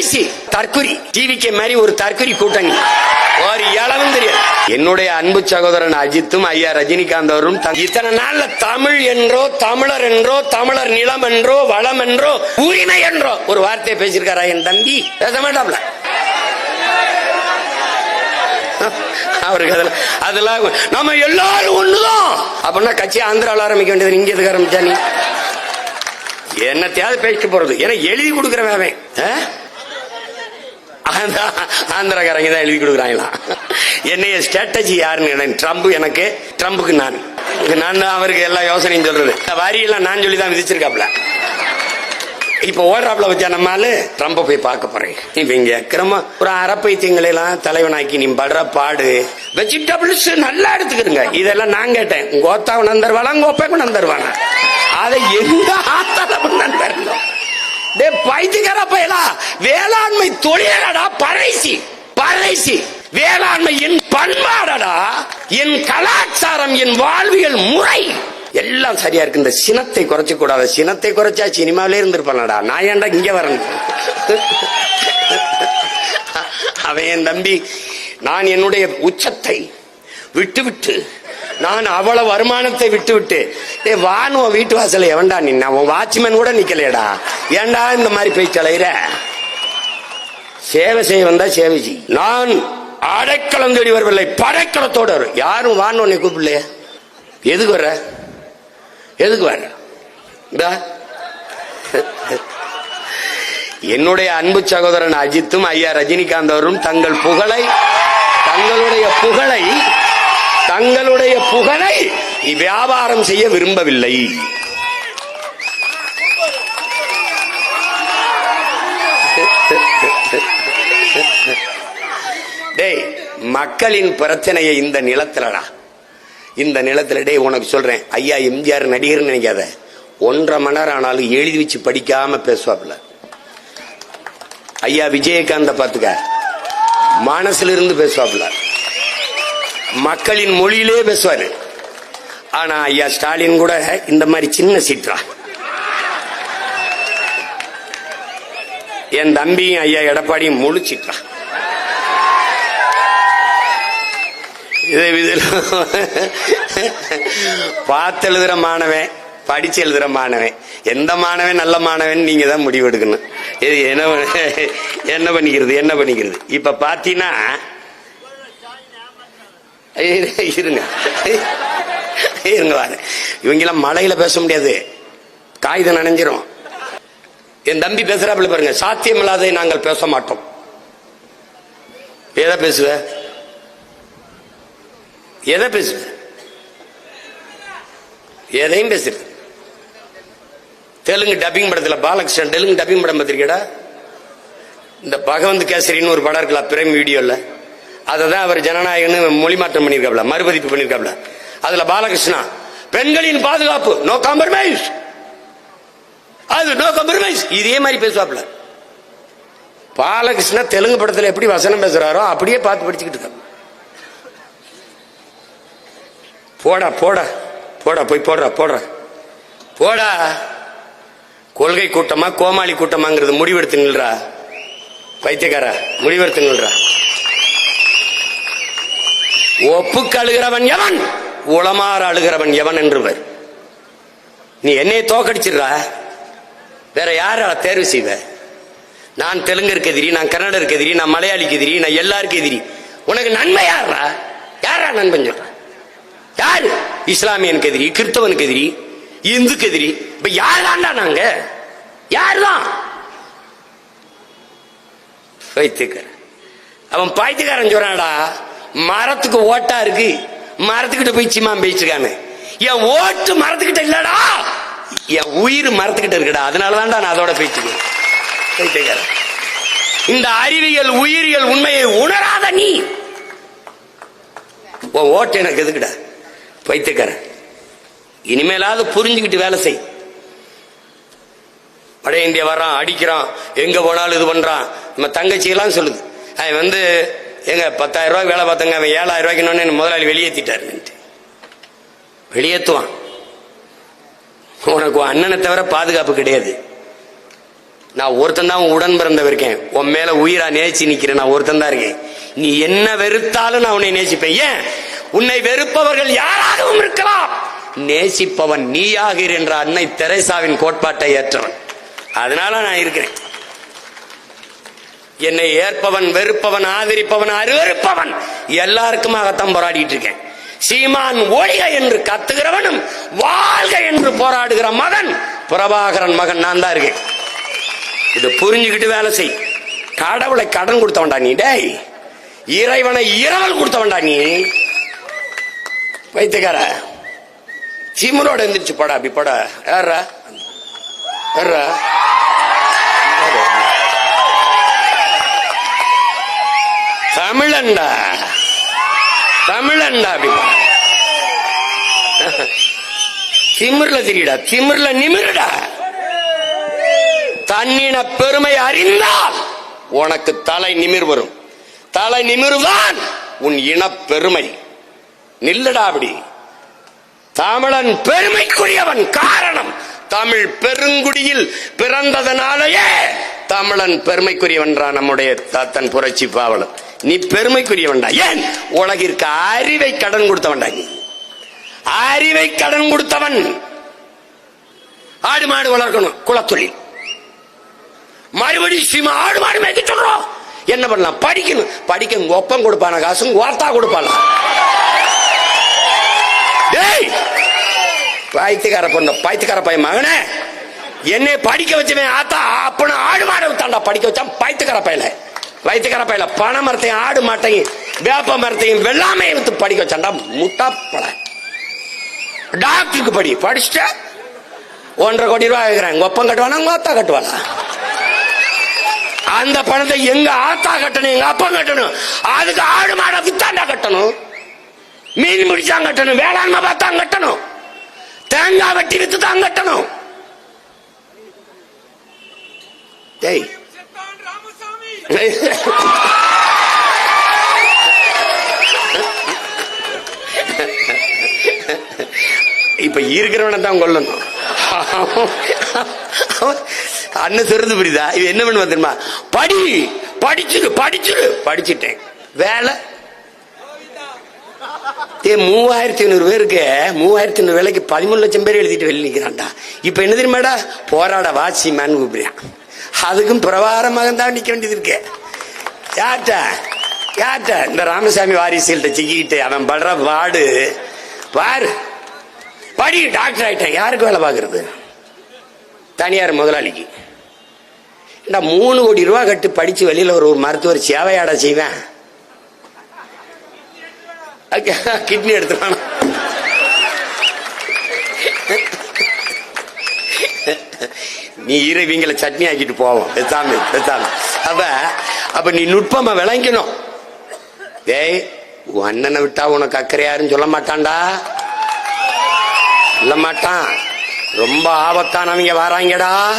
கடைசி தற்குறி. டிவிக்கு மாதிரி ஒரு தற்குறி கூட்டணி. ஒரு இளவும் தெரியாது. என்னுடைய அன்பு சகோதரன் அஜித்தும் ஐயா ரஜினிகாந்த் அவரும் இத்தனை நாள்ல தமிழ் என்றோ தமிழர் என்றோ தமிழர் நிலம் என்றோ வளம் என்றோ உரிமை என்றோ ஒரு வார்த்தையை பேசியிருக்காரா என் தம்பி? பேச மாட்டாப்ல. அவருக்கு அதெல்லாம் அதெல்லாம் நம்ம எல்லாரும் ஒண்ணுதான். அப்படின்னா கட்சி ஆந்திராவில் ஆரம்பிக்க வேண்டியது இங்க எதுக்கு ஆரம்பிச்சா நீ? என்னத்தையாவது பேசிட்டு போறது. ஏன்னா எழுதி கொடுக்குறவன் அவன். ஆந்திரக்காரங்க தான் எழுதி கொடுக்குறாங்களாம் என்னைய ஸ்ட்ராட்டஜி யாருன்னு எனக்கு ட்ரம்ப் எனக்கு ட்ரம்புக்கு நான். நான் தான் அவருக்கு எல்லா யோசனையும் சொல்றது. வரியெல்லாம் நான் சொல்லி தான் விதிச்சிருக்காப்ல. இப்போ ஓடுறாப்ல வச்சா நம்மால ட்ரம்ப போய் பார்க்க போறேன். இப்போ இங்க கிரம ஒரு அறப்பைத்தியங்களை எல்லாம் தலைவனாக்கி நீ படுற பாடு. வெஜிடபிள்ஸ் நல்லா எடுத்துக்கிடுங்க. இதெல்லாம் நான் கேட்டேன். உங்க ஓத்தா உணர்ந்தருவாளா? உங்க ஒப்பை உணர்ந்தருவாங்க அதை எந்த ஆத்தால உணர்ந்தருந்தோம் டே பைத்தியக்கார பயலா. வேளாண்மை தொழிலடா பறைசி. பறைசி. வேளாண்மை என் பண்பாடடா என் கலாச்சாரம் என் வாழ்வியல் முறை. எல்லாம் சரியா இருக்கு. இந்த சினத்தை குறைச்ச கூடாது சினத்தை குறைச்சா சினிமாவிலே இருந்திருப்பானடா. நான் ஏன்டா இங்க வரேன்? அவன் என் தம்பி. நான் என்னுடைய உச்சத்தை விட்டு விட்டு நான் அவ்வளவு வருமானத்தை விட்டு விட்டு ஏ வான் உன் வீட்டு வாசல எவன்டா நின்னா? உன் வாட்ச்மேன் கூட நிக்கலையடா. ஏண்டா இந்த மாதிரி போய் தலையிற சேவை செய்ய வந்தா சேவை செய் நான் அடைக்கலம் தேடி வரவில்லை படைக்கலத்தோட வரும் யாரும் வான்னு உன்னை கூப்பிடலையே? எதுக்கு வர்ற? எதுக்கு வர்ற? இந்தா. என்னுடைய அன்பு சகோதரன் அஜித்தும் ஐயா ரஜினிகாந்த் அவரும் தங்கள் புகழை தங்களுடைய புகழை தங்களுடைய புகழை வியாபாரம் செய்ய விரும்பவில்லை. டேய் மக்களின் பிரச்சனையை இந்த நிலத்துலடா. இந்த நிலத்துல டேய் உனக்கு சொல்றேன். ஐயா எம்ஜிஆர் நடிகர் நினைக்காத. ஒன்றரை மணி நேரம் ஆனாலும் எழுதி வச்சு படிக்காம பேசுவாப்ல ஐயா விஜயகாந்த பாத்துக்க மனசுல இருந்து பேசுவாப்ல மக்களின் மொழியிலே பேசுவாரு. ஆனா ஐயா ஸ்டாலின் கூட இந்த மாதிரி சின்ன சீற்றா என் தம்பியும் ஐயா எடப்பாடியும் முழு சீற்றா இதை பார்த்து எழுதுற மாணவன் படிச்சு எழுதுற மாணவன். எந்த மாணவன் நல்ல மாணவன் நீங்க தான் முடிவு எடுக்கணும். இது என்ன என்ன பண்ணிக்கிறது என்ன பண்ணிக்கிறது? இப்ப பாத்தீங்கன்னா இருங்க. இருங்க வாரு இவங்கெல்லாம் மலையில பேச முடியாது. காகிதம் நனைஞ்சிரும். என் தம்பி பேசுறாப்புல பாருங்க சாத்தியமில்லாததை நாங்கள் பேச மாட்டோம். எதை பேசுவ? எதை பேசுவ? எதையும் பேசுறது தெலுங்கு டப்பிங் படத்துல பாலகிருஷ்ணன் தெலுங்கு டப்பிங் படம் பார்த்திருக்கடா இந்த பகவந்த் கேசரின்னு ஒரு படம் இருக்கலாம் பிரேம் வீடியோல அதை தான் அவர் ஜனநாயகன்னு மொழி மாற்றம் பண்ணியிருக்காப்ல மறுபதிப்பு பண்ணியிருக்காப்ல அதுல பாலகிருஷ்ணா பெண்களின் பாதுகாப்பு நோ காம்ப்ரமைஸ் அது நோ காம்ப்ரமைஸ் இதே மாதிரி பேசுவாப்ல பாலகிருஷ்ணா தெலுங்கு படத்துல எப்படி வசனம் பேசுறாரோ அப்படியே பார்த்து படிச்சுக்கிட்டு இருக்க போடா போடா போடா போய் போடுறா போடுறா. போடா. கொள்கை கூட்டமா கோமாளி கூட்டமாங்கிறது முடிவெடுத்து நில்றா. பைத்தியக்காரா முடிவெடுத்து நில்றா. ஒப்புக்கு அழுகிறவன் எவன்? உளமாற அழுகிறவன் எவன் என்றுவர். நீ என்னையை தோக்கடிச்சிடுற? வேற யார தேர்வு செய்வ? நான் தெலுங்கருக்கு எதிரி நான் கன்னடருக்கு எதிரி நான் மலையாளிக்கு எதிரி நான் எல்லாருக்கும் எதிரி. உனக்கு நன்மை யாரா யாரா நண்பன் சொல்ற? யாரு? இஸ்லாமியனுக்கு எதிரி கிறிஸ்தவனுக்கு எதிரி இந்துக்கு எதிரி. இப்ப யாராண்டா நாங்க? யாருதான்? பைத்தியக்காரன். அவன் பைத்தியக்காரன் சொல்றான்டா மரத்துக்கு ஓட்டா இருக்கு. மரத்துக்கிட்ட போய் சிம்மா பேசிருக்கானு என் ஓட்டு மரத்துக்கிட்ட இல்லடா. என் உயிர் மரத்துக்கிட்ட இருக்குடா. அதனாலதான்டா நான் அதோட பேசிக்கிறேன் பைத்தியக்காரன் இந்த அறிவியல் உயிரியல் உண்மையை உணராத நீ. உன் ஓட்டு எனக்கு எதுக்குடா? பைத்தியக்காரன். இனிமேலாவது புரிஞ்சுக்கிட்டு வேலை செய். வட இந்தியா வர்றான் அடிக்கிறான் எங்க போனாலும் இது பண்றான். நம்ம தங்கச்சியெல்லாம் சொல்லுது. அது வந்து எங்க பத்தாயிரம் ரூபாய் வேலை பார்த்தங்க அவன் ஏழாயிரம் ரூபாய்க்கு முதலாளி வெளியேற்றிட்டாருன்ட்டு வெளியேற்றுவான் உனக்கு அண்ணனை தவிர பாதுகாப்பு கிடையாது. நான் ஒருத்தன் தான் உடன் பிறந்தவ இருக்கேன். உன் மேல உயிரா நேசி நிக்கிறேன். நான் ஒருத்தன் தான் இருக்கேன். நீ என்ன வெறுத்தாலும் நான் உன்னை நேசிப்பேன். ஏன்? உன்னை வெறுப்பவர்கள் யாராகவும் இருக்கலாம். நேசிப்பவன் நீயாகிறேன் என்ற அன்னை தெரேசாவின் கோட்பாட்டை ஏற்றவன். அதனால நான் இருக்கிறேன். என்னை ஏற்பவன் வெறுப்பவன் ஆதரிப்பவன் அருவருப்பவன். எல்லாருக்குமாகத்தான் போராடிட்டு இருக்கேன். சீமான் ஒழிக என்று கத்துகிறவனும் வாழ்க என்று போராடுகிற மகன் பிரபாகரன் மகன் நான் தான் இருக்கேன். இது புரிஞ்சுக்கிட்டு வேலை செய். கடவுளை கடன் கொடுத்தவன்டா நீ டேய். இறைவனை இரவல் கொடுத்தவன்டா நீ. வைத்துக்கார சீமனோட எந்திரிச்சு போடா அப்படி போடா. யாரா யாரா தமிழன்டா தமிழன்டா திமிர்ல திரிடா திமிர்ல நிமிருடா. தன்னின பெருமை அறிந்தால் உனக்கு தலை நிமிர் வரும். தலை நிமிர்தான் உன் இன பெருமை. நில்லடா அப்படி. தமிழன் பெருமைக்குரியவன் காரணம் தமிழ் பெருங்குடியில் பிறந்ததனாலேயே தமிழன் பெருமைக்குரியவன்றான் நம்முடைய தாத்தன் புரட்சி பாவலன். நீ பெருமைக்குரியவன்டா. ஏன்? உலகிற்கு அறிவை கடன் கொடுத்தவன்டா நீ. அறிவை கடன் கொடுத்தவன். ஆடு மாடு வளர்க்கணும் குலத்தொழில். மறுபடியும் சீமா ஆடு மாடு மேய்க்க சொல்றோம். என்ன பண்ணலாம்? படிக்கணும். படிக்க ஒப்பம் கொடுப்பான காசும் வார்த்தா கொடுப்பானா? டேய்! பாய்த்துக்கார பொண்ணு பாய்த்துக்கார பையன் மகனே. என்னை படிக்க வச்சவன் ஆத்தா அப்பன ஆடு மாடு தாண்டா படிக்க வச்சான் பாய்த்துக்கார பையனை. வைத்தியக்கார பையல பனை மரத்தையும் ஆடு மாட்டையும் வேப்ப மரத்தையும் வெள்ளாமையை வித்து படிக்க வச்சான்டா முட்டாப்பட. டாக்டருக்கு படி படிச்சுட்ட ஒன்றரை கோடி ரூபாய் கேட்கிறேன் ஒப்பம் கட்டுவானா உங்க ஆத்தா கட்டுவானா? அந்த பணத்தை எங்க ஆத்தா கட்டணும் எங்க அப்பா கட்டணும்? அதுக்கு ஆடு மாடை வித்தாண்டா கட்டணும்? மீன் முடிச்சாங்க கட்டணும் வேளாண்மை பார்த்தா கட்டணும். தேங்காய் வெட்டி வித்து தான் கட்டணும். டேய் இப்ப இருக்கிறவனை தான் கொல்லணும். அண்ணன் சிறந்து புரியுதா? இது என்ன பண்ணுவா தெரியுமா? படி படிச்சிரு படிச்சிரு படிச்சுட்டேன். வேலை? ஏ மூவாயிரத்தி ஐநூறு பேருக்கு மூவாயிரத்தி ஐநூறு வேலைக்கு பதிமூணு லட்சம் பேர் எழுதிட்டு வெளியே நிற்கிறான்டா இப்ப என்ன தெரியுமாடா? போராட வாசி மேன் கூப்பிடுறான். அதுக்கும் பிரபாரமாக தான் நிக்க வேண்டியது இருக்கு. யார்ட்ட யார்ட்ட இந்த ராமசாமி வாரிசுகள்கிட்ட சிக்கிக்கிட்டு அவன் படுற பாடு பாரு. படி டாக்டர் ஆகிட்டேன் யாருக்கு வேலை பார்க்கறது? தனியார் முதலாளிக்கு. இந்த மூணு கோடி ரூபா கட்டு படிச்சு வெளியில ஒரு ஒரு மருத்துவர் சேவையாட செய்வேன். கிட்னி எடுத்துவானா நீ இரு சட்னி ஆக்கிட்டு போவோம். பெத்தாம பெத்தாம அப்ப அப்ப நீ நுட்பமா விளங்கணும். டேய் உன் அண்ணனை விட்டா உனக்கு அக்கறை யாருன்னு சொல்ல மாட்டான்டா. சொல்ல மாட்டான். ரொம்ப ஆபத்தானவங்க வராங்கடா.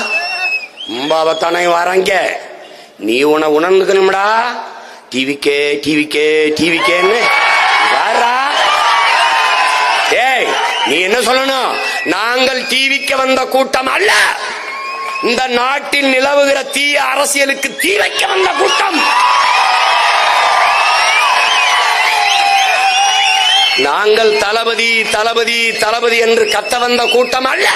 ரொம்ப ஆபத்தானவங்க வராங்க. நீ உன உணர்ந்துக்கணும்டா. டிவிக்கே டிவிக்கே டிவிக்கேன்னு வாரா ஏய் நீ என்ன சொல்லணும்? நாங்கள் டிவிக்கு வந்த கூட்டம் அல்ல. இந்த நாட்டில் நிலவுகிற தீய அரசியலுக்கு தீ வைக்க வந்த கூட்டம். நாங்கள் தளபதி தளபதி தளபதி என்று கத்த வந்த கூட்டம் அல்ல.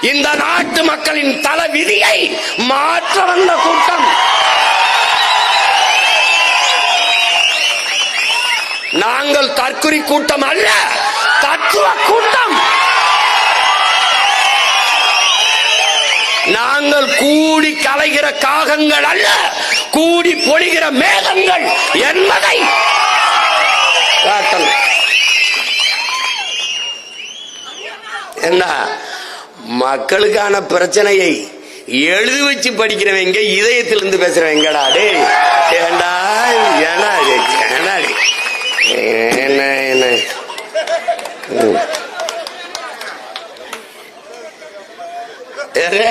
இந்த நாட்டு மக்களின் தல விதியை மாற்ற வந்த கூட்டம். நாங்கள் தற்குறி கூட்டம் அல்ல தத்துவ கூட்டம். மேகங்கள் கூடி கலைகிற காகங்கள் அல்ல கூடி பொழிகிற மேகங்கள் என்பதை காட்டணும். என்ன? மக்களுக்கான பிரச்சனையை எழுதி வச்சு படிக்கிறவங்க இதயத்திலிருந்து பேசுறவங்கடா டேய். ஏண்டா ஏன்னா ஏன்னா என்ன என்ன? ஏறு.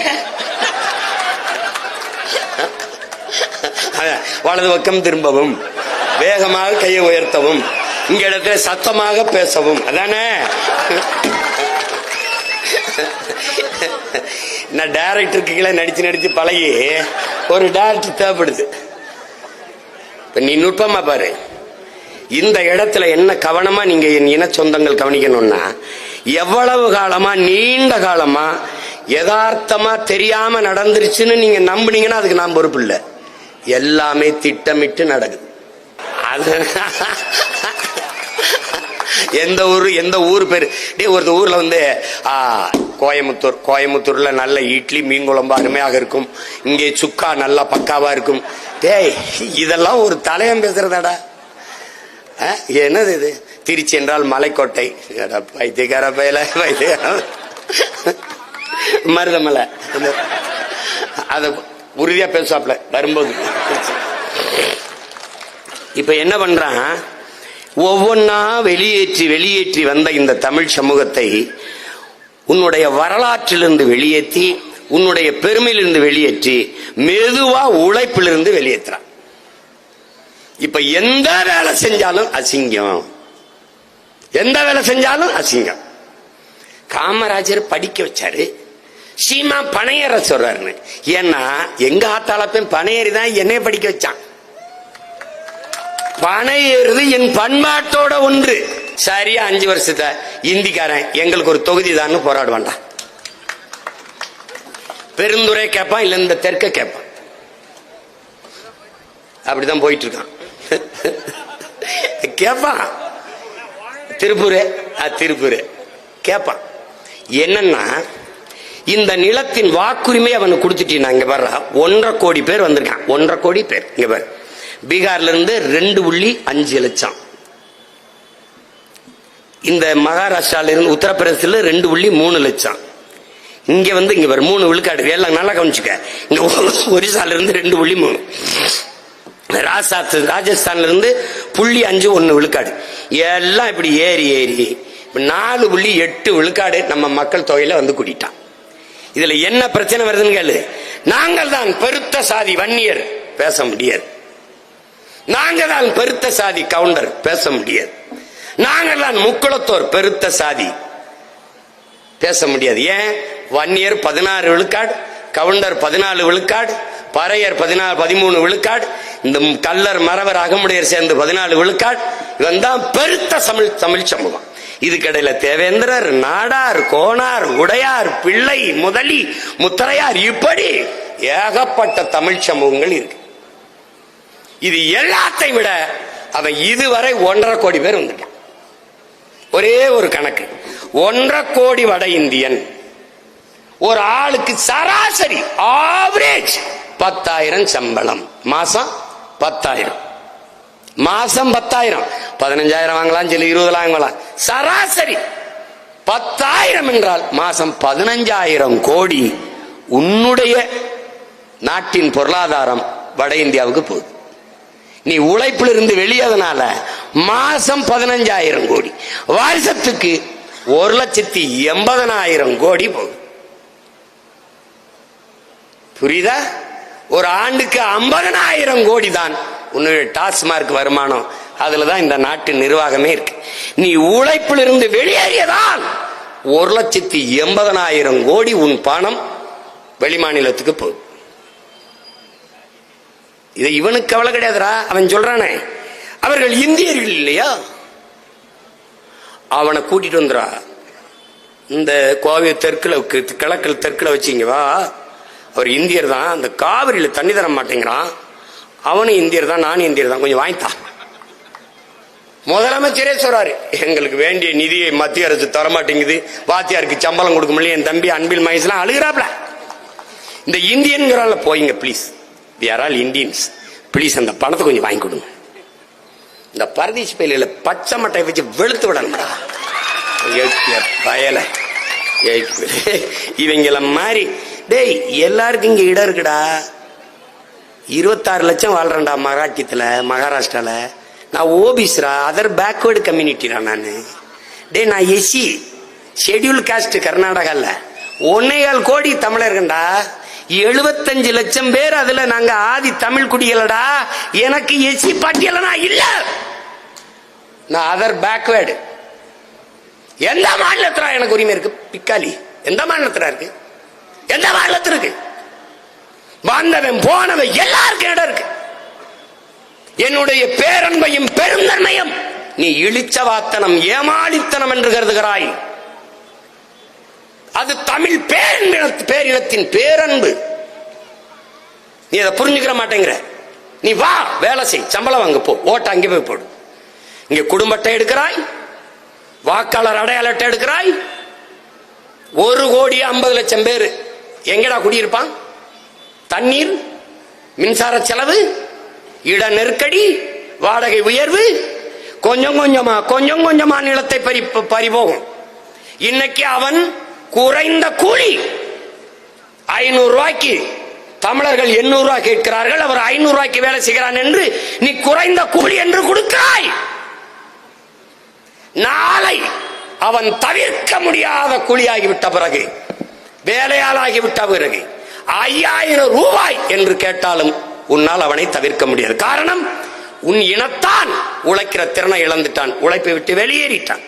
அதான், வலது பக்கம் திரும்பவும். வேகமாக கையை உயர்த்தவும். இங்க இடத்துல சத்தமாக பேசவும். அதானே? நான் டேரக்டருக்கு கீழே நடிச்சு நடிச்சு பழகி ஒரு டேரக்டர் தேவைப்படுது. இப்போ நீ நுட்பமா பாரு. இந்த இடத்துல என்ன கவனமா நீங்க என் இன சொந்தங்கள் கவனிக்கணும்னா எவ்வளவு காலமா நீண்ட காலமா யதார்த்தமா தெரியாம நடந்துருச்சுன்னு நீங்க நம்புனீங்கன்னா அதுக்கு நான் பொறுப்பு இல்லை. எல்லாமே திட்டமிட்டு நடக்குது. அது எந்த ஊர் எந்த ஊர் பேர்? டே ஒரு ஊர்ல வந்து ஆ, கோயமுத்தூர் கோயமுத்தூர்ல நல்ல இட்லி மீன் குழம்பு அருமையாக இருக்கும். இங்கே சுக்கா நல்லா பக்காவா இருக்கும். டேய் இதெல்லாம் ஒரு தலையம் பேசுறதாடா. ஆ, என்னது இது? திருச்சி என்றால் மலைக்கோட்டை. அட, பைத்தியக்கார பயல பைத்தியக்கார. மருதமலை. அது உறுதியா பேசாப்ல வரும்போது. இப்ப என்ன பண்றான்? ஒவ்வொன்னா வெளியேற்றி வெளியேற்றி வந்த இந்த தமிழ் சமூகத்தை உன்னுடைய வரலாற்றிலிருந்து வெளியேற்றி உன்னுடைய பெருமையிலிருந்து வெளியேற்றி மெதுவா உழைப்பிலிருந்து வெளியேற்றுறான். இப்ப எந்த வேலை செஞ்சாலும் அசிங்கம். எந்த வேலை செஞ்சாலும் அசிங்கம். காமராஜர் படிக்க வச்சாரு. சீமா பனையற சொல்றாருன்னு. ஏன்னா எங்க ஆத்தாளப்பன் பனையேறி தான் என்னை படிக்க வச்சான். பனையேறுது என் பண்பாட்டோட ஒன்று. சரியா அஞ்சு வருஷத்தை இந்திக்காரன் எங்களுக்கு ஒரு தொகுதி தான் போராடுவான்டா. பெருந்துரை கேட்பான் இல்ல இந்த தெற்க கேட்பான் அப்படிதான் போயிட்டு இருக்கான் கேட்பான் திருப்பூர் திருப்பூர். கேட்பான் என்னன்னா இந்த நிலத்தின் வாக்குரிமை அவனுக்கு கொடுத்துட்டீங்க இங்க வர்ற ஒன்றரை கோடி பேர் வந்திருக்கான் ஒன்றரை கோடி பேர். இங்க பாரு. பீகார்ல இருந்து ரெண்டு புள்ளி அஞ்சு லட்சம். இந்த மகாராஷ்டிரால இருந்து உத்தரப்பிரதேசத்துல ரெண்டு புள்ளி மூணு லட்சம். இங்க வந்து இங்க பாரு மூணு விழுக்காடு. எல்லாம் நல்லா கவனிச்சுக்க. இங்க ஒரிசால இருந்து ரெண்டு புள்ளி மூணு. ராஜஸ்தான் ராஜஸ்தான்ல இருந்து புள்ளி அஞ்சு ஒன்னு விழுக்காடு. எல்லாம் இப்படி ஏறி ஏறி நாலு புள்ளி எட்டு விழுக்காடு நம்ம மக்கள் தொகையில வந்து கூட்டிட்டான். இதுல என்ன பிரச்சனை வருதுன்னு கேளு. நாங்கள் தான் பெருத்த சாதி வன்னியர் பேச முடியாது. நாங்கள் தான் பெருத்த சாதி கவுண்டர் பேச முடியாது. நாங்கள் தான் முக்குளத்தோர் பெருத்த சாதி பேச முடியாது. ஏன்? வன்னியர் பதினாறு விழுக்காடு கவுண்டர் பதினாலு விழுக்காடு பறையர் பதினாலு பதிமூணு விழுக்காடு இந்த கல்லர் மறவர் அகமுடையர் சேர்ந்து பதினாலு விழுக்காடு இவன் தான் பெருத்த தமிழ் தமிழ் சமூகம். இதுக்கிடையில தேவேந்திரர் நாடார் கோனார் உடையார் பிள்ளை முதலி முத்தரையார் இப்படி ஏகப்பட்ட தமிழ் சமூகங்கள் இருக்கு. இது எல்லாத்தையும் விட அவன் இதுவரை ஒன்றரை கோடி பேர் வந்துட்டான் ஒரே ஒரு கணக்கு. ஒன்றரை கோடி வட இந்தியன். ஒரு ஆளுக்கு சராசரி ஆவரேஜ் பத்தாயிரம் சம்பளம். மாசம் பத்தாயிரம். மாசம் பத்தாயிரம். பதினஞ்சாயிரம் வாங்கலாம் சொல்லி இருபது வாங்கலாம். சராசரி பத்தாயிரம் என்றால் மாசம் பதினஞ்சாயிரம் கோடி உன்னுடைய நாட்டின் பொருளாதாரம் வட இந்தியாவுக்கு போகுது. நீ உழைப்புல இருந்து வெளியதனால மாசம் பதினஞ்சாயிரம் கோடி. வருஷத்துக்கு ஒரு லட்சத்தி எண்பதனாயிரம் கோடி போகுது. புரியுதா? ஒரு ஆண்டுக்கு ஐம்பதனாயிரம் கோடி தான் உன்னுடைய டாஸ்மார்க் வருமானம் அதுலதான் இந்த நாட்டு நிர்வாகமே இருக்கு. நீ உழைப்பிலிருந்து வெளியேறியதால் ஒரு லட்சத்தி எண்பதனாயிரம் கோடி உன் பணம் வெளிமாநிலத்துக்கு போகுது. இது இவனுக்கு கவலை கிடையாதுரா அவன் சொல்றானே. அவர்கள் இந்தியர்கள் இல்லையா? அவனை கூட்டிட்டு வந்துடா இந்த கோவை தெற்குல கிழக்கில் தெற்குல வச்சிங்க வா. அவர் இந்தியர் தான் அந்த காவிரியில் தண்ணி தர மாட்டேங்கிறான். அவனும் இந்தியர் தான் நானும் இந்தியர் தான். கொஞ்சம் வாங்கித்தான் முதலமைச்சரே சொல்றாரு எங்களுக்கு வேண்டிய நிதியை மத்திய அரசு தர மாட்டேங்குது வாத்தியாருக்கு சம்பளம் கொடுக்க முடியல என் தம்பி அன்பில் மகேஷ்லாம் அழுகிறாப்ல. இந்த இந்தியன்கிறால போயிங்க please we are all Indians please அந்த பணத்தை கொஞ்சம் வாங்கி கொடுங்க. இந்த பரதேசி பயில பச்சை மட்டை வச்சு வெளுத்து விடணும்டா. ஏக்கிய பயல. இவங்கள மாதிரி. டேய் எல்லாருக்கும் இங்க இடம் இருக்குடா. இருபத்தாறு லட்சம் வாழ்றேன்டா மராட்டியத்தில் மகாராஷ்டிராவில் நான் ஓபிஸ்ரா அதர் பேக்வேர்டு கம்யூனிட்டிடா நான். டேய் நான் எஸ்சி. ஷெட்யூல் காஸ்ட் கர்நாடகாவில் ஒன்னேகால் கோடி தமிழர்கள்டா. எழுபத்தஞ்சு லட்சம் பேர் அதுல நாங்க ஆதி தமிழ் குடிகளடா. எனக்கு எஸ்சி பட்டியலனா இல்ல. நான் அதர் பேக்வேர்டு எந்த மாநிலத்தில் எனக்கு உரிமை இருக்கு? பிக்காலி. எந்த மாநிலத்தில் இருக்கு? எந்த மாநிலத்திற்கு வந்தவன் போனவன் எல்லாருக்கும் இடம் இருக்கு. என்னுடைய பேரன்பையும் பெருந்தன்மையும் நீ இழிச்சவாத்தனம் ஏமாளித்தனம் என்று கருதுகிறாய். அது தமிழ் பேரன்பு பேரினத்தின் பேரன்பு. நீ அதை புரிஞ்சுக்கிற மாட்டேங்கிற. நீ வா வேலை செய் சம்பளம் வாங்க போ. ஓட்ட அங்கே போய் போடு. இங்க குடும்ப அட்டை எடுக்கிறாய் வாக்காளர் அடையாள அட்டை எடுக்கிறாய். ஒரு கோடி ஐம்பது லட்சம் பேர். எங்கடா குடியிருப்பான்? தண்ணீர் மின்சார செலவு இட நெருக்கடி வாடகை உயர்வு கொஞ்சம் கொஞ்சமா கொஞ்சம் கொஞ்சமா நிலத்தை பறி பறிபோகும். இன்னைக்கு அவன் குறைந்த கூலி. ஐநூறு ரூபாய்க்கு தமிழர்கள் எண்ணூறு ரூபாய் கேட்கிறார்கள் அவர் ஐநூறு ரூபாய்க்கு வேலை செய்கிறான் என்று நீ குறைந்த கூலி என்று கொடுக்கிறாய். நாளை அவன் தவிர்க்க முடியாத கூலியாகிவிட்ட பிறகு வேலையாளாகிவிட்ட பிறகு ஐயாயிரம் ரூபாய் என்று கேட்டாலும் உன்னால் அவனை தவிர்க்க முடியாது. காரணம் உன் இனத்தான் உழைக்கிற திறனை இழந்துட்டான். உழைப்பை விட்டு வெளியேறிட்டான்.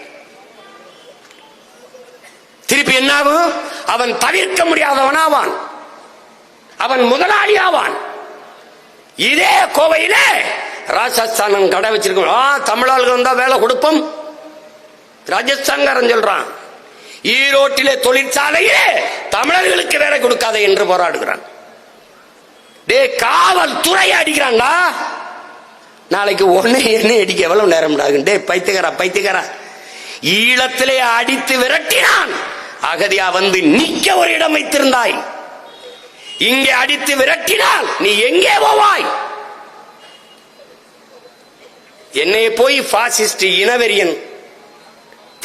திருப்பி என்னாகும்? அவன் தவிர்க்க முடியாதவனாவான். அவன் முதலாளி ஆவான். இதே கோவையிலே ராஜஸ்தான் கடை வச்சிருக்கோம். ஆ வந்தா வேலை கொடுப்போம். ராஜஸ்தான்காரன் சொல்றான் ஈரோட்டிலே தொழிற்சாலையிலே தமிழர்களுக்கு வேலை கொடுக்காத என்று போராடுகிறான். டே காவல் துறை அடிக்கிறான்டா. நாளைக்கு ஒன்னு என்ன அடிக்க எவ்வளவு நேரம் ஆகும்? டே பைத்தியக்காரா பைத்தியக்காரா. ஈழத்திலே அடித்து விரட்டினான். அகதியா வந்து நிக்க ஒரு இடம் வைத்திருந்தாய். இங்கே அடித்து விரட்டினால் நீ எங்கே போவாய்? என்னை போய் பாசிஸ்ட் இனவெறியன்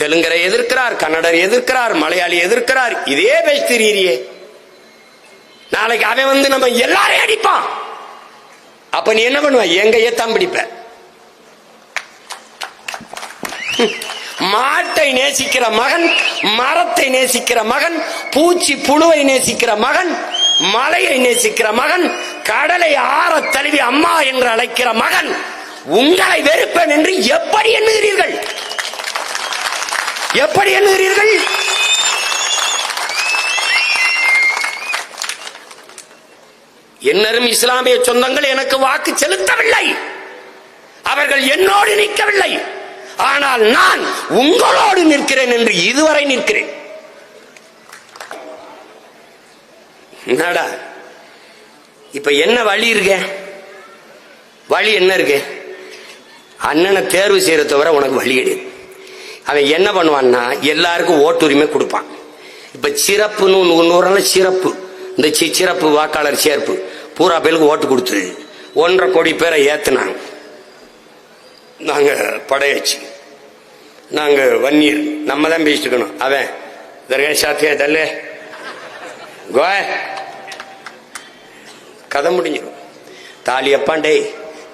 தெலுங்கரை எதிர்க்கிறார் கன்னடர் எதிர்க்கிறார் மலையாளி எதிர்க்கிறார். இதே பேசுகிறீரியே நாளைக்கு அவன் வந்து நம்ம எல்லாரையும் அடிப்பான். அப்ப நீ என்ன பண்ணுவ? எங்க ஏத்தாம் பிடிப்ப. மாட்டை நேசிக்கிற மகன் மரத்தை நேசிக்கிற மகன் பூச்சி புழுவை நேசிக்கிற மகன் மலையை நேசிக்கிற மகன் கடலை ஆற தழுவி அம்மா என்று அழைக்கிற மகன் உங்களை வெறுப்பேன் என்று எப்படி எண்ணுகிறீர்கள்? எப்படி எண்ணுகிறீர்கள்? என்னரும் இஸ்லாமிய சொந்தங்கள் எனக்கு வாக்கு செலுத்தவில்லை. அவர்கள் என்னோடு நிற்கவில்லை. ஆனால் நான் உங்களோடு நிற்கிறேன் என்று இதுவரை நிற்கிறேன். என்னடா? இப்ப என்ன வழி இருக்க? வழி என்ன இருக்கு? அண்ணனை தேர்வு செய்யற தவிர உனக்கு வழி கிடையாது. அவன் என்ன பண்ணுவான்னா எல்லாருக்கும் ஓட்டுரிமை கொடுப்பான். இப்ப சிறப்புன்னு ஒன்று ஒன்று சிறப்பு. இந்த சிறப்பு வாக்காளர் சேர்ப்பு. பூரா பேருக்கு ஓட்டு கொடுத்து ஒன்றரை கோடி பேரை ஏத்துனாங்க. நாங்க படையாச்சு. நாங்க வன்னியர். நம்ம தான் பேசிட்டு இருக்கணும் அவன் தர்கா சாத்தியா தல்லே. கோ கதை முடிஞ்சிடும். தாலி அப்பாண்டே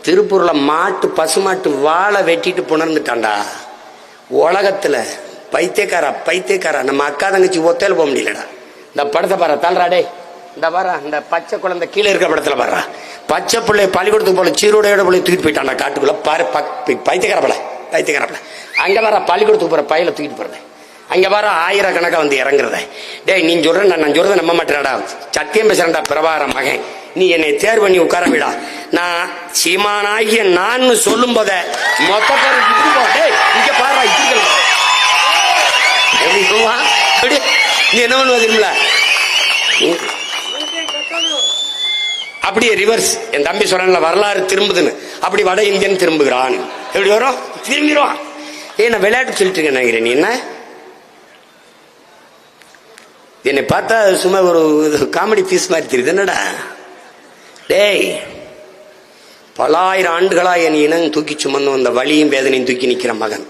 திருப்பூர்ல மாட்டு பசுமாட்டு வாழை வெட்டிட்டு புணர்ந்துட்டான்டா. உலகத்துல பைத்தியக்காரா பைத்தியக்காரா? நம்ம அக்கா தங்கச்சி ஒத்தையில போக முடியலடா. இந்த படத்தை பாரு தல்றா இந்த பாரு இந்த பச்சை குழந்தை கீழே இருக்கிற படத்துல பாரு பச்சை பிள்ளை பள்ளிக்கூடத்துக்கு போல சீரோடையோட பிள்ளை தூக்கிட்டு போயிட்டான் காட்டுக்குள்ள. பாரு பைத்தியக்காரப்பல பைத்தியக்காரப்பல பைத்தியக்கார பிள்ளை பைத்தியக்கார அங்க வர பள்ளிக்கூடத்துக்கு போற பையில தூக்கிட்டு போறேன் அங்க வர ஆயிரக்கணக்காக வந்து இறங்குறத. டேய் நீ சொல்ற நான் சொல்றத நம்ப மாட்டேன்டா. சத்தியம் பேசுறேன்டா பிரபார மகன். நீ என்னை தேர்வு பண்ணி உட்கார விடா. நான் சீமானாகிய நான் சொல்லும் போத மொத்த இங்க பாரு எப்படி நீ என்ன பண்ணுவ அப்படியே ரிவர்ஸ் என் தம்பி சொல்றான்ல வரலாறு திரும்புதுன்னு. அப்படி வட இந்தியன் திரும்புகிறான். எப்படி வரும்? திரும்பிடுவான். ஏய் நான் விளையாட்டு சொல்லிட்டு இருக்கேன் நினைக்கிறேன். நீ என்ன? என்னை பார்த்தா சும்மா ஒரு காமெடி பீஸ் மாதிரி தெரியுது. என்னடா? டேய் பலாயிரம் ஆண்டுகளா என் இனம் தூக்கி சுமந்து வந்த வழியும் வேதனையும் தூக்கி நிக்கிற மகன்.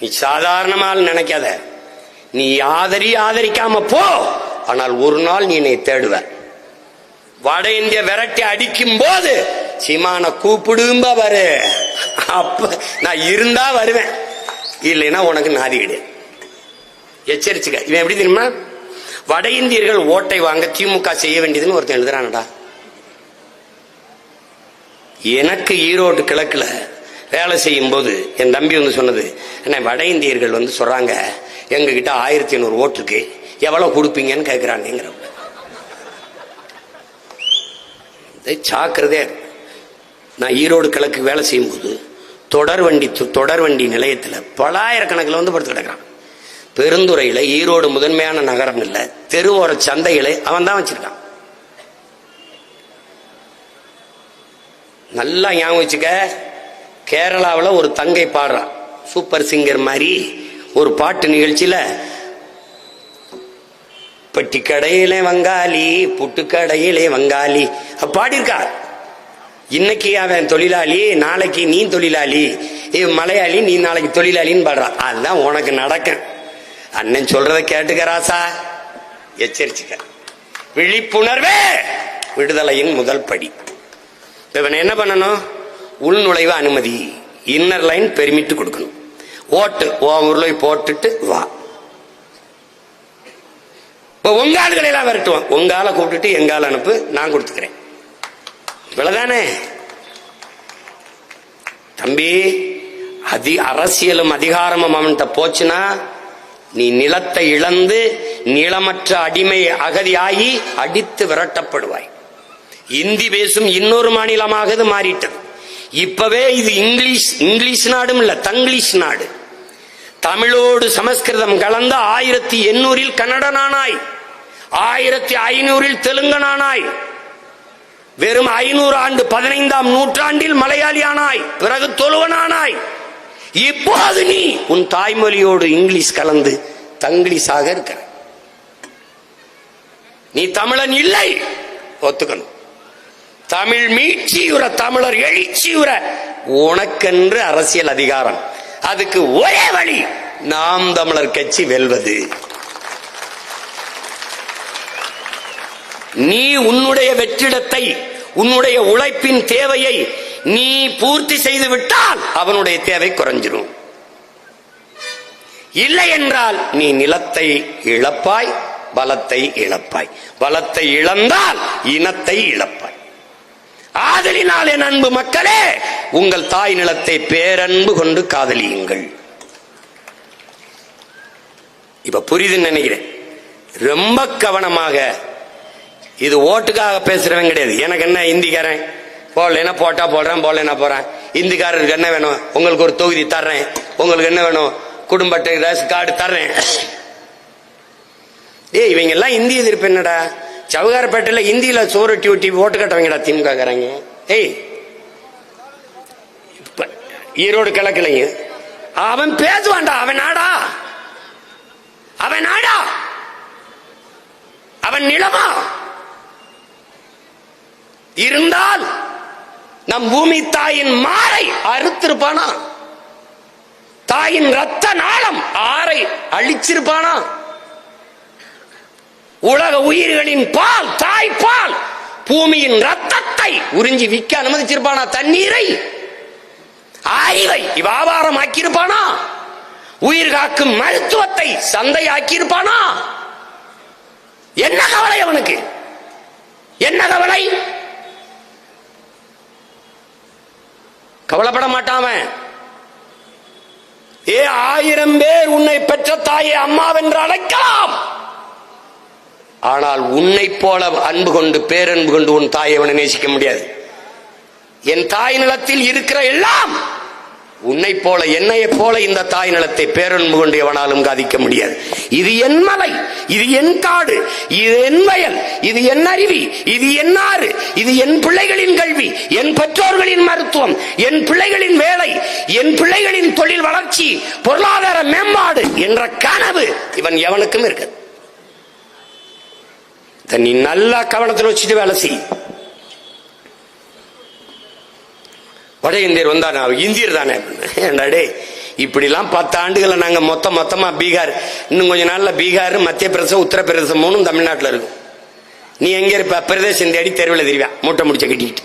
நீ சாதாரணமாக நினைக்காத. நீ ஆதரி ஆதரிக்காம போ. ஆனால் ஒரு நாள் நீ என்னை தேடுவ வட இந்திய விரட்டி அடிக்கும் போது சீமான கூப்பிடும்ப வரு அப்ப நான் இருந்தா வருவேன். இல்லைன்னா உனக்கு நாதிடு எச்சரிச்சுக்க. இவன் எப்படி தெரியுமா? வட இந்தியர்கள் ஓட்டை வாங்க திமுக செய்ய வேண்டியதுன்னு ஒருத்தன் எழுதுறானடா. எனக்கு ஈரோடு கிழக்கில் வேலை செய்யும் போது என் தம்பி வந்து சொன்னது என்ன வட இந்தியர்கள் வந்து சொல்கிறாங்க எங்ககிட்ட ஆயிரத்தி ஐநூறு ஓட்டுக்கு எவ்வளோ கொடுப்பீங்கன்னு கேட்குறாங்கிறவங்க சாக்குறதே நான் ஈரோடு கிழக்கு வேலை செய்யும்போது தொடர் வண்டி தொடர் வண்டி நிலையத்தில் பலாயிரக்கணக்கில் வந்து படுத்து கிடக்கிறான். பெருந்துறையில் ஈரோடு முதன்மையான நகரம் இல்லை தெருவோர சந்தைகளை அவன் தான் வச்சுருக்கான். நல்லா ஞாபகம் வச்சுக்க. கேரளாவில் ஒரு தங்கை பாடுறான் சூப்பர் சிங்கர் மாதிரி ஒரு பாட்டு நிகழ்ச்சியில் பெட்டி கடையிலே வங்காளி புட்டு கடையிலே வங்காளி அப்ப பாடியிருக்கா. இன்னைக்கு அவன் தொழிலாளி நாளைக்கு நீ தொழிலாளி மலையாளி நீ நாளைக்கு தொழிலாளின்னு பாடுறா. அதுதான் உனக்கு நடக்கும். அண்ணன் சொல்றத கேட்டுக்க ராசா. எச்சரிச்சுக்க. விழிப்புணர்வே! விடுதலையின் முதல் படி. இவன் என்ன பண்ணணும்? உள்நுழைவு அனுமதி. இன்னர் லைன் பெருமிட்டு கொடுக்கணும். ஓட்டு உன் போட்டுட்டு வா. இப்போ உங்க ஆளுகளை எல்லாம் விரட்டுவான் உங்க ஆளை கூப்பிட்டுட்டு எங்க ஆள் அனுப்பு நான் கொடுத்துக்கிறேன். இவ்வளவுதானே? தம்பி அதி அரசியலும் அதிகாரமும் அவன்கிட்ட போச்சுன்னா நீ நிலத்தை இழந்து நிலமற்ற அடிமை அகதியாகி அடித்து விரட்டப்படுவாய். இந்தி பேசும் இன்னொரு மாநிலமாக இது மாறிட்டது. இப்பவே இது இங்கிலீஷ் இங்கிலீஷ் நாடும் இல்ல தங்கிலீஷ் நாடு. தமிழோடு சமஸ்கிருதம் கலந்த ஆயிரத்தி எண்ணூறில் கன்னடனானாய். ஆயிரத்தி ஐநூறில் தெலுங்கனானாய். வெறும் ஐநூறு ஆண்டு பதினைந்தாம் நூற்றாண்டில் மலையாளியானாய். பிறகு தொழுவனானாய். இப்போது நீ உன் தாய்மொழியோடு இங்கிலீஷ் கலந்து தங்கிலீஷாக இருக்கிற. நீ தமிழன் இல்லை ஒத்துக்கணும். தமிழ் மீட்சியுற தமிழர் எழுச்சியுற உனக்கென்று அரசியல் அதிகாரம். அதுக்கு ஒரே வழி நாம் தமிழர் கட்சி வெல்வது. நீ உன்னுடைய வெற்றிடத்தை உன்னுடைய உழைப்பின் தேவையை நீ பூர்த்தி செய்து விட்டால் அவனுடைய தேவை குறைஞ்சிடும் இல்லை என்றால் நீ நிலத்தை இழப்பாய் பலத்தை இழப்பாய். பலத்தை இழந்தால் இனத்தை இழப்பாய். ஆதலினால் என் அன்பு மக்களே உங்கள் தாய் நிலத்தை பேரன்பு கொண்டு காதலியுங்கள். இப்ப புரியுதுன்னு நினைக்கிறேன். ரொம்ப கவனமாக இது ஓட்டுக்காக பேசுறவன் கிடையாது. எனக்கு என்ன இந்திக்காரன்? போடலைன்னா போட்டா போடுறேன் போடலைன்னா போறேன்? இந்திக்காரருக்கு என்ன வேணும்? உங்களுக்கு ஒரு தொகுதி தர்றேன். உங்களுக்கு என்ன வேணும்? குடும்ப ரேஷன் கார்டு தர்றேன். ஏய் இவங்க எல்லாம் இந்திய எதிர்ப்பு என்னடா? சவுகாரப்பேட்டையில இந்தியில சோறு ஒட்டி ஓட்டு கட்டுறவங்கடா திமுக காரங்க. ஏய் இப்ப ஈரோடு கிழக்கிலைங்க அவன் பேசுவான்டா அவன் நாடா. அவன் நாடா. அவன் நிலமா. இருந்தால் நம் பூமி தாயின் மாறை அறுத்திருப்பானா? தாயின் ரத்த நாளம் ஆறை அழிச்சிருப்பானா? உலக உயிர்களின் பால் தாய் பால் பூமியின் ரத்தத்தை உறிஞ்சி விற்க அனுமதிச்சிருப்பானா? தண்ணீரை? அறிவை வியாபாரம் ஆக்கியிருப்பானா உயிர் காக்கும் மருத்துவத்தை சந்தை ஆக்கியிருப்பானா என்ன கவலை அவனுக்கு? என்ன கவலை? கவலைப்பட மாட்டாம ஏ ஆயிரம் பேர் உன்னை பெற்ற தாயை அம்மாவென்று அழைக்கலாம். ஆனால் உன்னை போல அன்பு கொண்டு பேரன்பு கொண்டு உன் தாயை அவனை நேசிக்க முடியாது. என் தாய் நிலத்தில் இருக்கிற எல்லாம் உன்னை போல என்னைய போல இந்த தாய் நிலத்தை பேரன்பு கொண்டு எவனாலும் காதிக்க முடியாது. இது என் மலை இது என் காடு இது என் வயல் இது என் அருவி இது என் ஆறு இது என் பிள்ளைகளின் கல்வி என் பெற்றோர்களின் மருத்துவம் என் பிள்ளைகளின் வேலை என் பிள்ளைகளின் தொழில் வளர்ச்சி பொருளாதார மேம்பாடு என்ற கனவு இவன் எவனுக்கும் இருக்கு இதை நீ நல்லா கவனத்தில் வச்சுட்டு வேலை செய். வட இந்தியர் வந்தா நான் இந்தியர் தானே? ஏன்டா டேய் இப்படிலாம் பத்து ஆண்டுகளை நாங்கள் மொத்த மொத்தமா பீகார் இன்னும் கொஞ்ச நாள்ல பீகார் மத்திய பிரதேசம் உத்தரப்பிரதேசம் மூணும் தமிழ்நாட்டில் இருக்கும். நீ எங்க இருப்ப? பிரதேசம் தேடி தெருவில் தெரிவா. மூட்டை முடிச்ச கட்டிக்கிட்டு.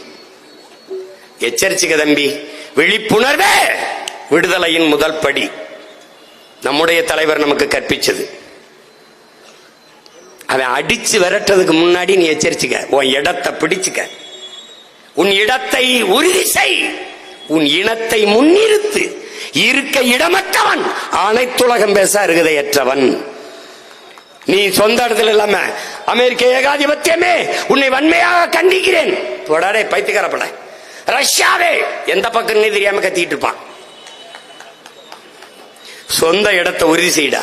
எச்சரிச்சுக்க தம்பி. விழிப்புணர்வே! விடுதலையின் முதல் படி. நம்முடைய தலைவர் நமக்கு கற்பிச்சது. அவன் அடிச்சு விரட்டுறதுக்கு முன்னாடி நீ எச்சரிச்சுக்க. உன் இடத்தை பிடிச்சுக்க. உன் இடத்தை உறுதி செய். உன் இனத்தை முன்னிறுத்து. இருக்க இடமற்றவன். அனைத்துலகம் பேச அருகதையற்றவன். நீ சொந்த இடத்துல இல்லாம அமெரிக்க ஏகாதிபத்தியமே உன்னை வன்மையாக கண்டிக்கிறேன். போடாடே பைத்துக்காரப்பட ரஷ்யாவே எந்த பக்கம் தெரியாம கத்திட்டு இருப்பான். சொந்த இடத்தை உறுதி செய்டா.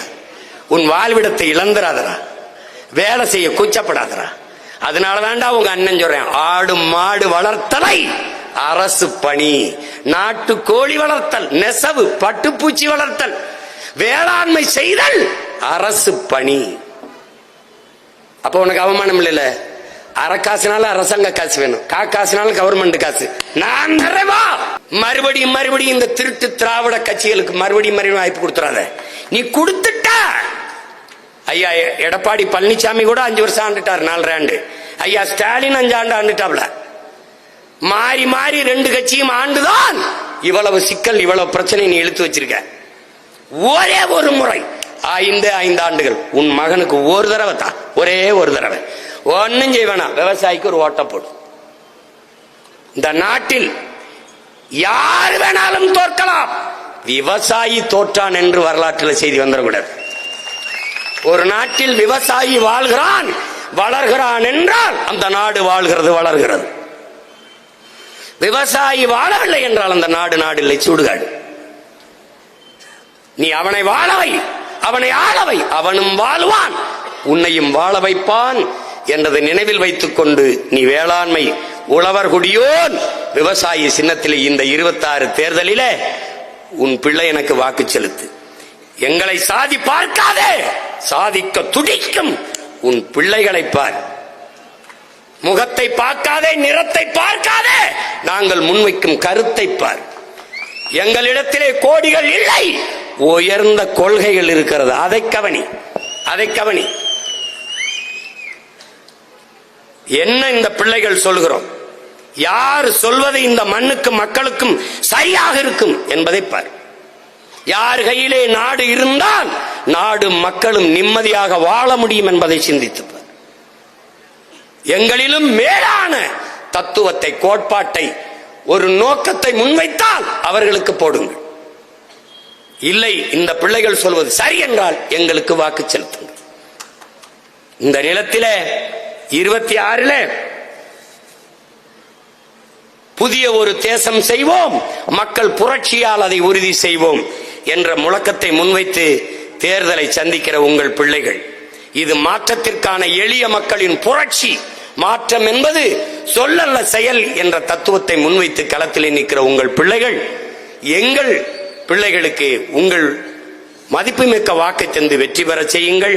உன் வாழ்விடத்தை இழந்துராதரா வேலை செய்ய கூச்சப்படாதரா அதனால தாண்டா உங்க அண்ணன் சொல்றேன். ஆடு மாடு வளர்த்தலை அரசு பணி நாட்டு கோழி வளர்த்தல் நெசவு பட்டுப்பூச்சி வளர்த்தல் வேளாண்மை செய்தல் அரசு பணி. அப்ப உனக்கு அவமானம் இல்லைல்ல? அரை அரசாங்க காசு வேணும். கா கவர்மெண்ட் காசு. நான் தரவா மறுபடியும் மறுபடியும் இந்த திருட்டு திராவிட கட்சிகளுக்கு மறுபடியும் மறுபடியும் வாய்ப்பு கொடுத்துறாத. நீ கொடுத்துட்ட! ஐயா எடப்பாடி பழனிசாமி கூட அஞ்சு வருஷம் ஆண்டுட்டார் நாலு ஆண்டு. ஐயா ஸ்டாலின் அஞ்சு ஆண்டு ஆண்டுட்டாப்ல. மாறி மாறி ரெண்டு கட்சியும் ஆண்டுதான் இவ்வளவு சிக்கல் இவ்வளவு பிரச்சனை நீ இழுத்து வச்சிருக்க. ஒரே ஒரு முறை. ஐந்து ஐந்து ஆண்டுகள். உன் மகனுக்கு ஒரு தடவை தான். ஒரே ஒரு தடவை. ஒன்னும் செய்வேனா விவசாயிக்கு ஒரு ஓட்ட போடு. இந்த நாட்டில் யார் வேணாலும் தோற்கலாம். விவசாயி தோற்றான் என்று வரலாற்றில் செய்தி வந்துடக்கூடாது. ஒரு நாட்டில் விவசாயி வாழ்கிறான் வளர்கிறான் என்றால் அந்த நாடு வாழ்கிறது வளர்கிறது. விவசாயி வாழவில்லை என்றால் அந்த நாடு நாடு இல்லை சூடுகாடு. நீ அவனை வாழவை அவனை ஆளவை அவனும் வாழ்வான் உன்னையும் வாழ வைப்பான் என்றதை நினைவில் வைத்துக் கொண்டு நீ வேளாண்மை உழவர் குடியோன். விவசாயி சின்னத்தில் இந்த இருபத்தாறு தேர்தலிலே உன் பிள்ளை எனக்கு வாக்கு செலுத்து. எங்களை சாதி பார்க்காதே. சாதிக்க துடிக்கும் உன் பிள்ளைகளை பார். முகத்தை பார்க்காதே நிறத்தை பார்க்காதே நாங்கள் முன்வைக்கும் கருத்தை பார். எங்களிடத்திலே கோடிகள் இல்லை உயர்ந்த கொள்கைகள் இருக்கிறது. அதை கவனி அதை கவனி. என்ன இந்த பிள்ளைகள் சொல்கிறோம்? யார் சொல்வது இந்த மண்ணுக்கும் மக்களுக்கும் சரியாக இருக்கும் என்பதை பார். யார் கையிலே நாடு இருந்தால் நாடு மக்களும் நிம்மதியாக வாழ முடியும் என்பதை சிந்தித்து எங்களிலும் மேலான தத்துவத்தை கோட்பாட்டை ஒரு நோக்கத்தை முன்வைத்தால் அவர்களுக்கு போடுங்கள். இல்லை இந்த பிள்ளைகள் சொல்வது சரி என்றால் எங்களுக்கு வாக்கு செலுத்துங்கள். இந்த நிலத்திலே இருபத்தி ஆறுல புதிய ஒரு தேசம் செய்வோம் மக்கள் புரட்சியால் அதை உறுதி செய்வோம் என்ற முழக்கத்தை முன்வைத்து தேர்தலை சந்திக்கிற உங்கள் பிள்ளைகள். இது மாற்றத்திற்கான எளிய மக்களின் புரட்சி. மாற்றம் என்பது சொல்லல்ல செயல் என்ற தத்துவத்தை முன்வைத்து களத்தில் நிற்கிற உங்கள் பிள்ளைகள். எங்கள் பிள்ளைகளுக்கு உங்கள் மதிப்புமிக்க வாக்கை தந்து வெற்றி பெற செய்யுங்கள்.